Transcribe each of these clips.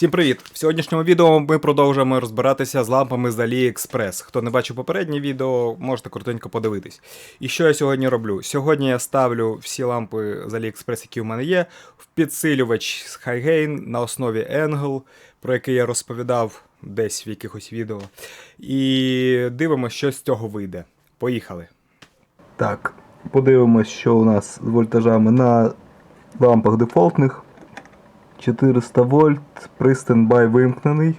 Всім привіт! В сьогоднішньому відео ми продовжуємо розбиратися з лампами з AliExpress. Хто не бачив попереднє відео, можете коротенько подивитись. І що я сьогодні роблю? Сьогодні я ставлю всі лампи з AliExpress, які в мене є, в підсилювач з Highgain на основі Angle, про який я розповідав десь в якихось відео. І дивимося, що з цього вийде. Поїхали. Так, подивимось, що у нас з вольтажами на лампах дефолтних. 400 вольт, при стендбай вимкнений.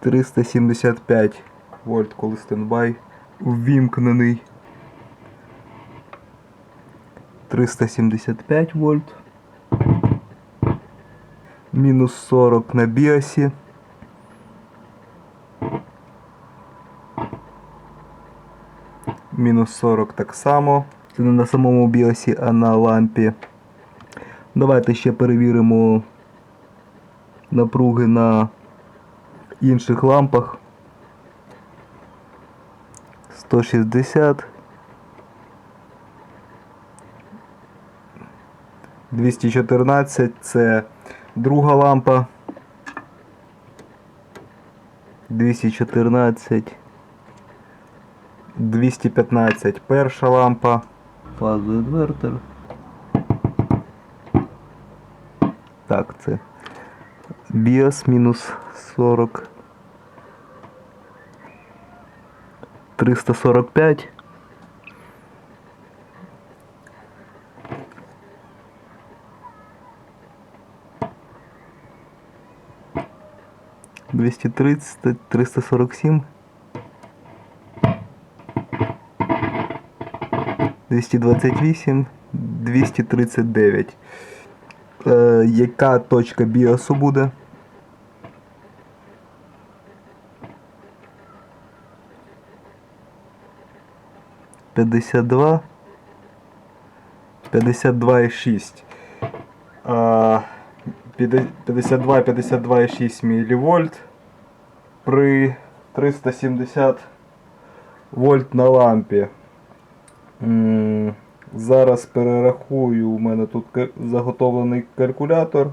375 вольт, коли стендбай ввімкнений. 375 вольт. Мінус 40 на біосі. Мінус 40 так само. Це не на самому біосі, а на лампі. Давайте ще перевіримо напруги на інших лампах. 160. 214 це друга лампа. 214. 215 перша лампа. Фазоінвертор. Так, це BIOS мінус 40. 345. Двести тридцать, триста сорок семь. 228, 239. Е, яка точка біосу буде? П'ятдесят два. П'ятдесят два і шість. Е, 52, 52,6 мілівольт при 370 вольт на лампі. Зараз перерахую, у мене тут заготовлений калькулятор.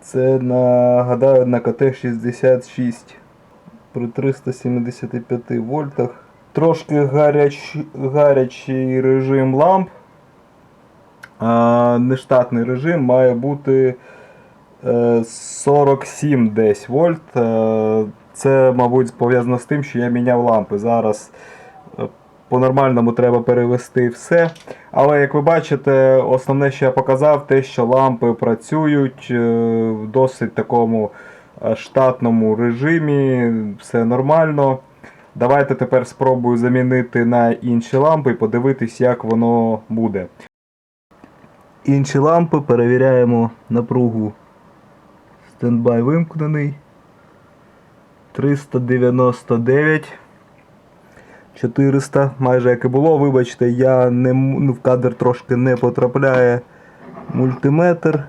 Це нагадаю на КТ-66 при 375 вольтах. Трошки гаряч, гарячий режим ламп. А нештатний режим має бути е, 47 десь вольт. Е, Це, мабуть, пов'язано з тим, що я міняв лампи. Зараз е, по-нормальному треба перевести все. Але як ви бачите, основне, що я показав, те, що лампи працюють е, в досить такому е, штатному режимі, все нормально. Давайте тепер спробую замінити на інші лампи і подивитись, як воно буде. Інші лампи перевіряємо напругу. Стендбай вимкнений. 399. 400, майже як і було, вибачте, я не, ну, в кадр трошки не потрапляє мультиметр.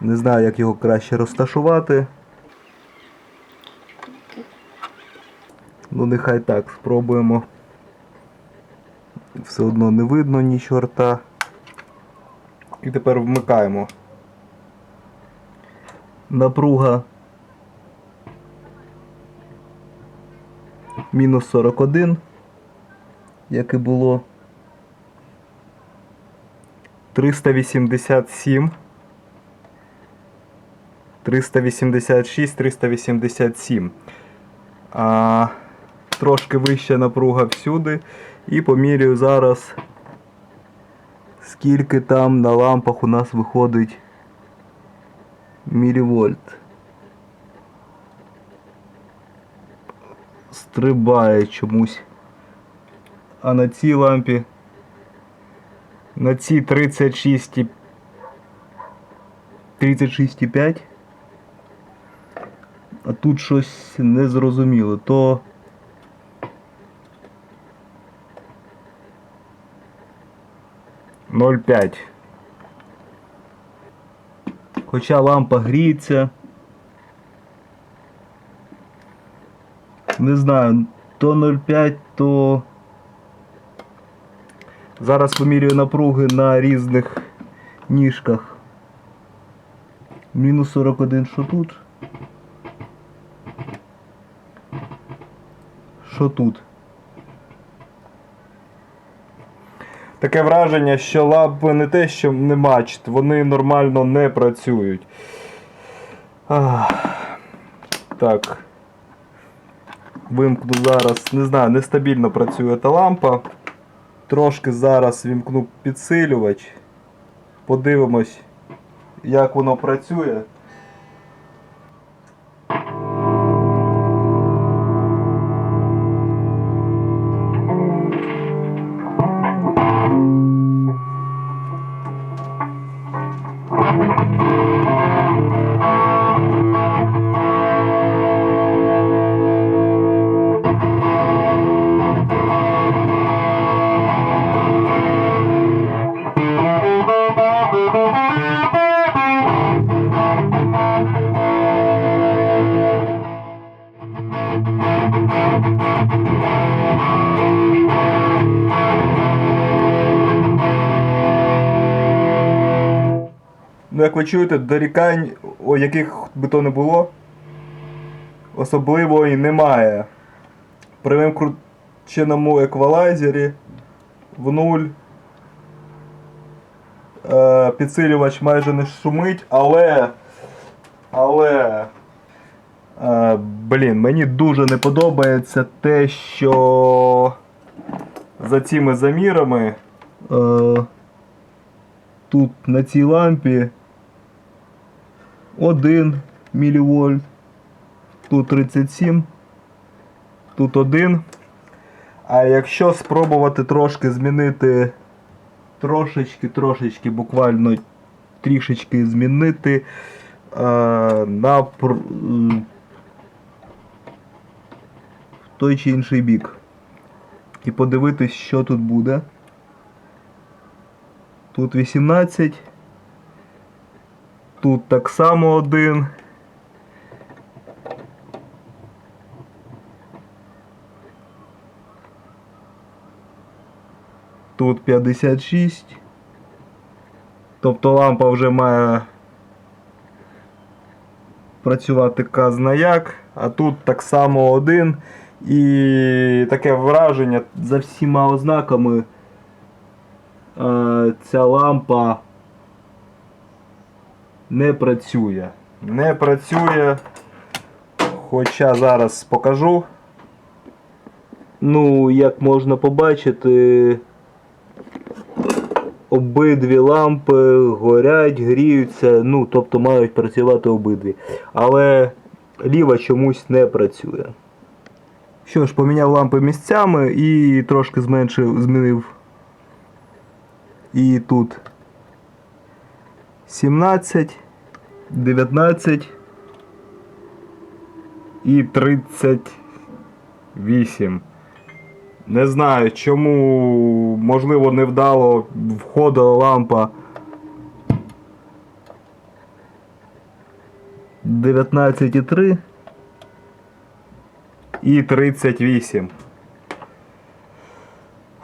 Не знаю, як його краще розташувати. Ну, нехай так, спробуємо. Все одно не видно ні чорта. І тепер вмикаємо. Напруга мінус 41, як і було. 387. 386, 387. А, трошки вища напруга всюди. І поміряю зараз, скільки там на лампах у нас виходить мілівольт. Стрибає чомусь. А на цій лампі на цій 36 і- 36,5. А тут щось незрозуміло. То Ноль п'ять. Хоча лампа гріється. Не знаю, то 0,5, то Зараз вимірюю напруги на різних ніжках. Мінус 41 що тут? Що тут? Таке враження, що лампи не те, що не бачать, вони нормально не працюють. Ах. Так. Вимкну зараз, не знаю, нестабільно працює та лампа. Трошки зараз вімкну підсилювач. Подивимось, як воно працює. Ну, як ви чуєте, дорікань, о яких би то не було, особливо і немає. При вимкрученому еквалайзері в нуль е, підсилювач майже не шумить, але. Але. Е, блін, мені дуже не подобається те, що за цими замірами. Е, тут на цій лампі 1 мВ, тут 37, тут 1. А якщо спробувати трошки змінити, трошечки, трошечки, буквально трішечки змінити е, на пр... той чи інший бік. І подивитись, що тут буде. Тут 18. Тут так само один. Тут 56. Тобто лампа вже має працювати казна як, а тут так само один. І таке враження за всіма ознаками е, ця лампа не працює. Не працює. Хоча зараз покажу. Ну, як можна побачити, обидві лампи горять, гріються, ну, тобто мають працювати обидві. Але ліва чомусь не працює. Що ж, поміняв лампи місцями і трошки зменшив, змінив. І тут 17, 19 і 38. Не знаю, чому, можливо, невдало входила лампа. 19,3 і 38.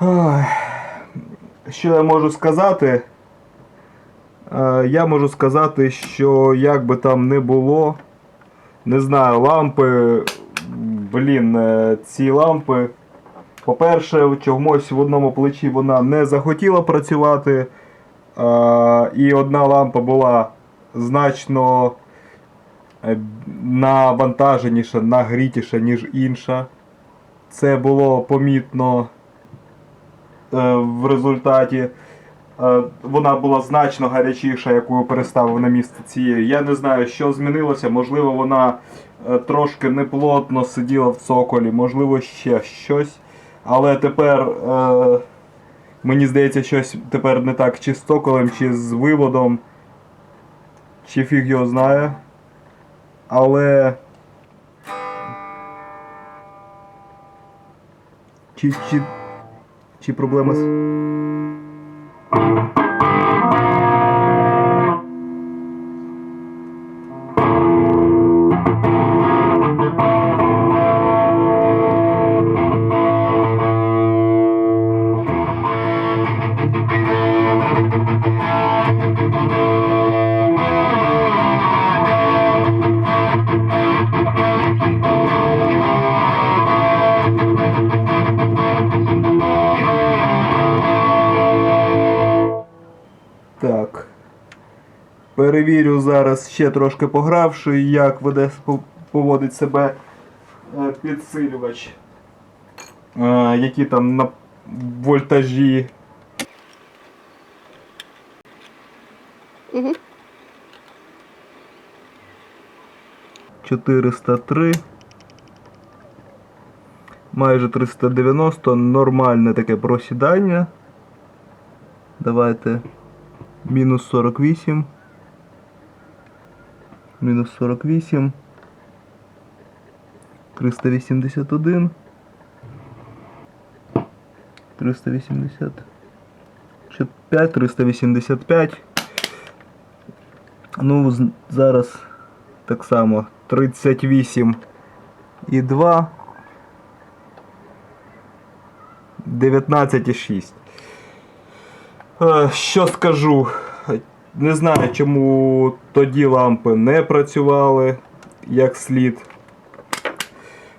Ой. Що я можу сказати? Е, Я можу сказати, що як би там не було, не знаю, лампи, блін, е, ці лампи. По-перше, чомусь в одному плечі вона не захотіла працювати. е, І одна лампа була значно навантаженіша, нагрітіша, ніж інша. Це було помітно в результаті. Е, Вона була значно гарячіша, яку переставив на місце цієї. Я не знаю, що змінилося. Можливо, вона е, трошки неплотно сиділа в цоколі, можливо, ще щось. Але тепер е, мені здається, щось тепер не так чи з цоколем, чи з виводом. Чи фіг його знає. Але. Чи, чи, чи проблема з. Перевірю зараз ще трошки погравши, як веде по- поводить себе е, підсилювач. Е, Які там на вольтажі. Угу. 403. Майже 390. Нормальне таке просідання. Давайте. Мінус 48. Мінус 48. 381. 385, 385. Ну, зараз так само 38 і 2. 19,6. Е, Що скажу? Не знаю, чому тоді лампи не працювали як слід.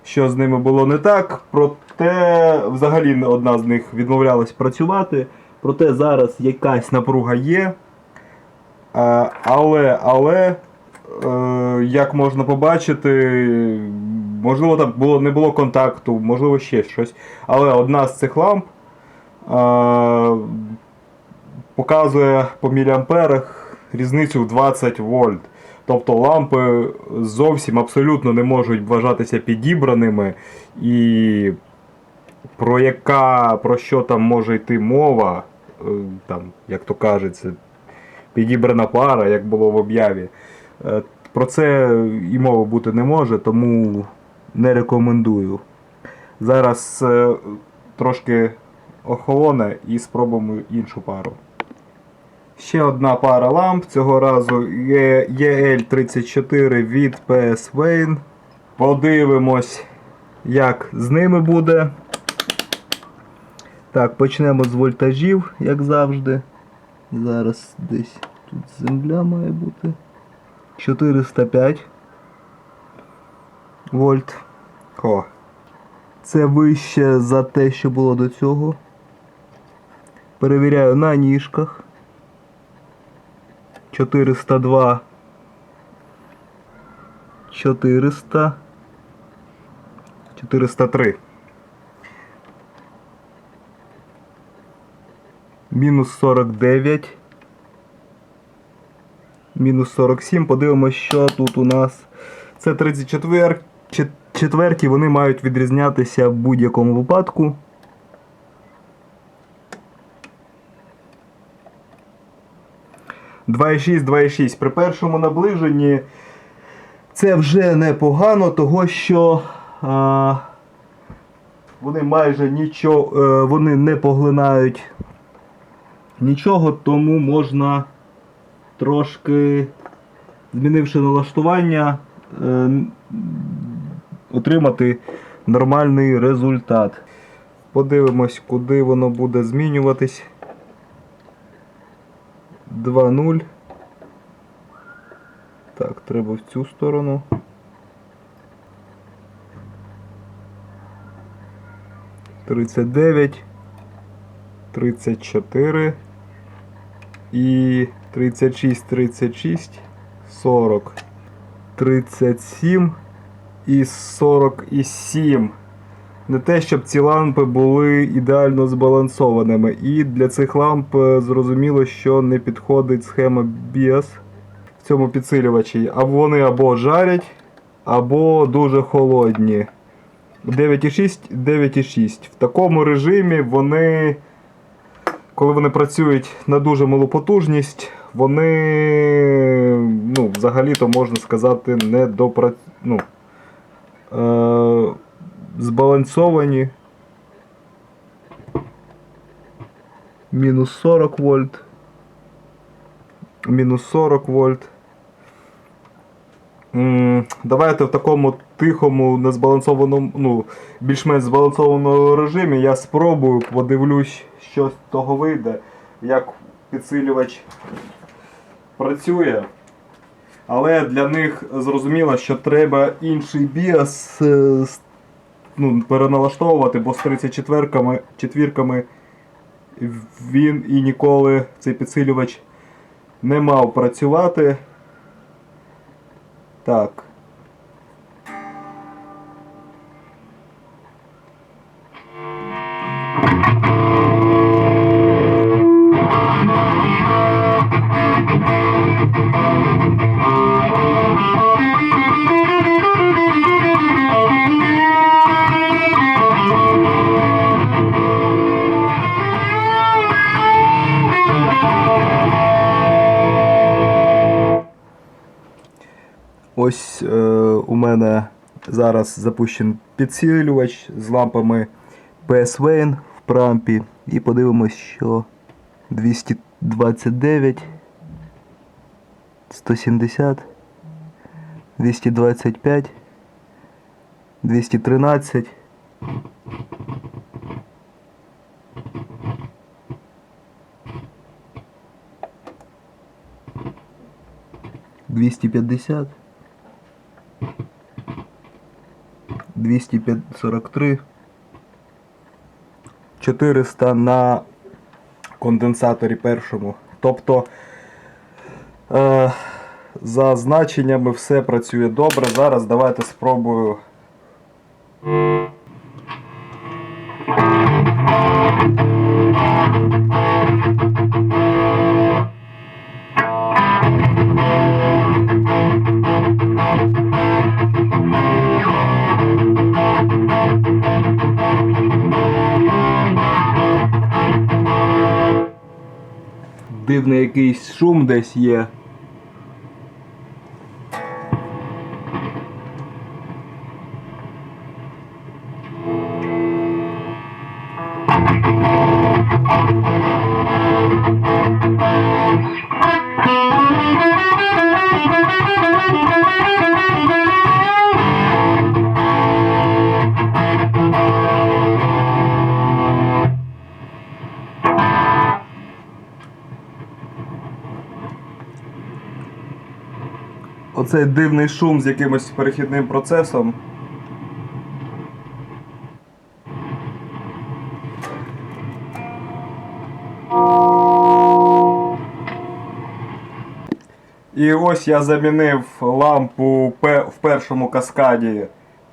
Що з ними було не так. Проте взагалі одна з них відмовлялась працювати. Проте зараз якась напруга є. Е, Але, але, е, як можна побачити, можливо, там було, не було контакту, можливо, ще щось. Але одна з цих ламп е, показує по міліамперах різницю в 20 вольт. Тобто лампи зовсім абсолютно не можуть вважатися підібраними. І про яка, про що там може йти мова, е, там, як то кажеться, підібрана пара, як було в об'яві. Е, Про це і мови бути не може, тому не рекомендую. Зараз е, трошки охолоне і спробуємо іншу пару. Ще одна пара ламп, цього разу EL34 від PS Vane. Подивимось, як з ними буде. Так, почнемо з вольтажів, як завжди. Зараз десь тут земля має бути. 405 вольт. О. Це вище за те, що було до цього. Перевіряю на ніжках. 402. 400. 403. Мінус 49. Мінус 47. Подивимось, що тут у нас. Це 34. Чет- Четверті вони мають відрізнятися в будь-якому випадку. Два і шість, два і шість. При першому наближенні це вже непогано, того що а, вони майже нічого, е, вони не поглинають нічого, тому можна трошки, змінивши налаштування, е, отримати нормальний результат. Подивимось, куди воно буде змінюватись. 2-0. Так, треба в цю сторону. Тридцять дев'ять, тридцять чотири і тридцять шість, тридцять шість, сорок, тридцять сім і сорок і сім. Не те, щоб ці лампи були ідеально збалансованими. І для цих ламп е, зрозуміло, що не підходить схема BIOS в цьому підсилювачі. А вони або жарять, або дуже холодні. 9,6, 9,6. В такому режимі вони, коли вони працюють на дуже малу потужність, вони, ну, взагалі-то можна сказати, не допра... ну, е... збалансовані. Мінус 40 вольт. Мінус 40 вольт. Давайте в такому тихому, незбалансованому, ну, більш-менш збалансованому режимі я спробую, подивлюсь, що з того вийде, як підсилювач працює. Але для них зрозуміло, що треба інший біас е, ну, переналаштовувати, бо з 34-ками четвірками він і ніколи цей підсилювач не мав працювати. Так. Ось е, у мене зараз запущений підсилювач з лампами PS Vane в прампі. І подивимось, що 229, 170, 225, 213. Двісті п'ятдесят. 243 400 на конденсаторі першому. Тобто е, за значеннями все працює добре. Зараз давайте спробую. Дивний якийсь шум десь є. Оцей дивний шум з якимось перехідним процесом. І ось я замінив лампу в першому каскаді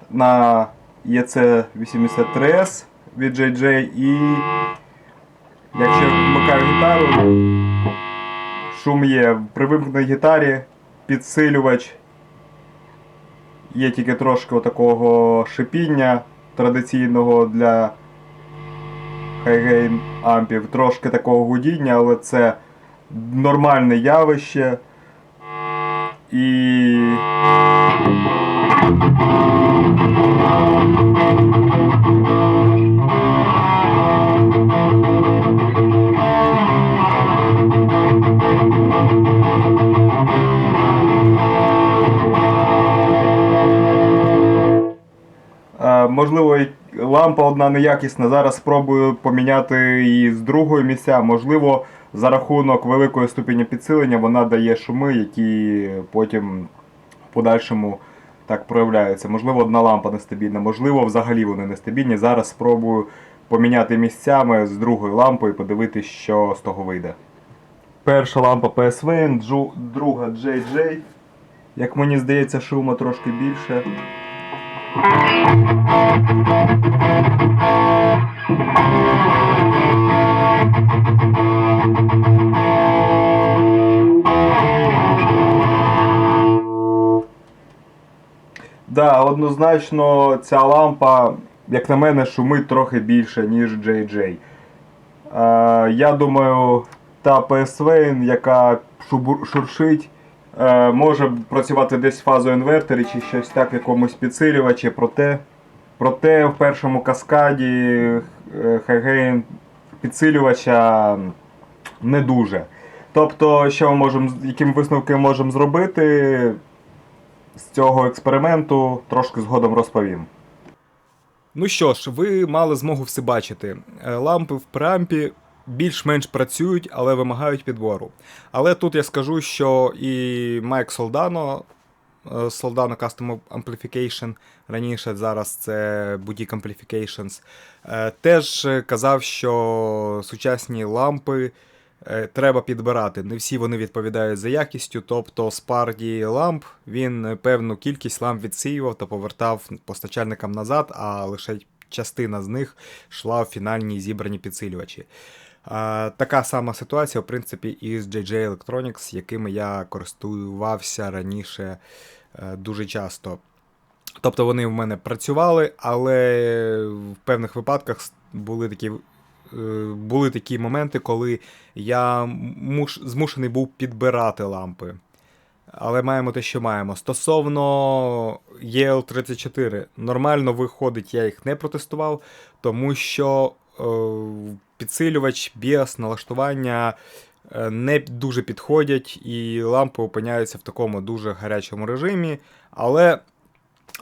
на EC83S від JJ і якщо вмикаю гітару, шум є. При вимкненій гітарі підсилювач. Є тільки трошки такого шипіння традиційного для хайгейн ампів, трошки такого гудіння, але це нормальне явище. І. Е, лампа одна неякісна. Зараз спробую поміняти її з другої місця. Можливо, за рахунок великої ступені підсилення вона дає шуми, які потім в подальшому так проявляються. Можливо, одна лампа нестабільна, можливо, взагалі вони нестабільні. Зараз спробую поміняти місцями з другою лампою і подивитися, що з того вийде. Перша лампа PSV, друга JJ. Як мені здається, шуму трошки більше. Да, однозначно ця лампа, як на мене, шумить трохи більше, ніж JJ. Е, я думаю, та PSV, яка шуршить, може працювати десь фазою інвертері чи щось так, якомусь підсилювачі, проте, проте в першому каскаді е, Хайгейн підсилювача не дуже. Тобто, що ми можемо, яким висновки можемо зробити з цього експерименту, трошки згодом розповім. Ну що ж, ви мали змогу все бачити. Е, Лампи в преампі більш-менш працюють, але вимагають підбору. Але тут я скажу, що і Майк Солдано, е, Soldano Custom Amplification, раніше зараз це Boutique Amplifications, е, теж казав, що сучасні лампи е, треба підбирати. Не всі вони відповідають за якістю. Тобто з партії ламп він певну кількість ламп відсіював та повертав постачальникам назад, а лише частина з них йшла в фінальні зібрані підсилювачі. Така сама ситуація, в принципі, і з JJ Electronics, якими я користувався раніше е, дуже часто. Тобто вони в мене працювали, але в певних випадках були такі, е, були такі моменти, коли я муш, змушений був підбирати лампи. Але маємо те, що маємо. Стосовно EL34, нормально виходить, я їх не протестував, тому що підсилювач, BIOS, налаштування е, не дуже підходять, і лампи опиняються в такому дуже гарячому режимі, але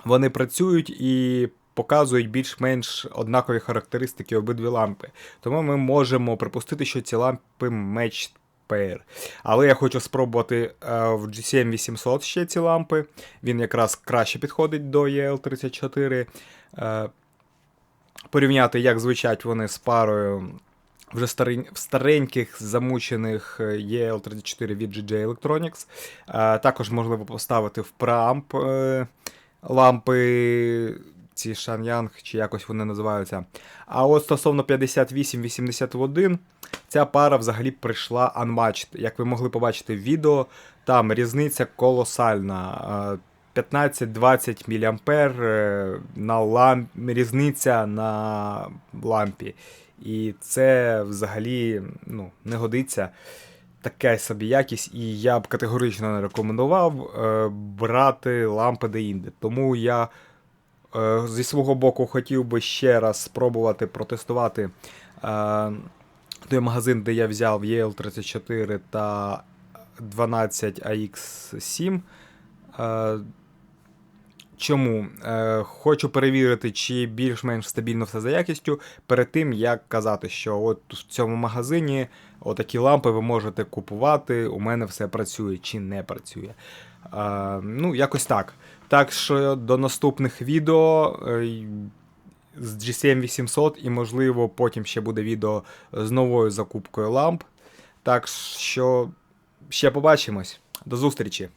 вони працюють і показують більш-менш однакові характеристики обидві лампи. Тому ми можемо припустити, що ці лампи matched pair. Але я хочу спробувати е, в GCM 800 ще ці лампи. Він якраз краще підходить до EL34. Е, порівняти, як звучать вони з парою вже старень- стареньких замучених е, EL34 від GJ Electronics. Е, Також можливо поставити в преамп е, лампи. Ці Шан'янг, чи якось вони називаються. А от стосовно 5881, ця пара взагалі прийшла unmatched. Як ви могли побачити в відео, там різниця колосальна. Е, 15-20 мА е, на ламп... різниця на лампі. І це взагалі ну, не годиться. Така собі якість, і я б категорично не рекомендував е, брати лампи де-інде. Тому я е, зі свого боку хотів би ще раз спробувати протестувати е, той магазин, де я взяв EL34 та 12AX7. Е, Чому? Е, хочу перевірити, чи більш-менш стабільно все за якістю, перед тим як казати, що от в цьому магазині отакі лампи ви можете купувати, у мене все працює чи не працює. Е, ну, якось так. Так що до наступних відео е, з GCM 800 і, можливо, потім ще буде відео з новою закупкою ламп. Так що ще побачимось. До зустрічі!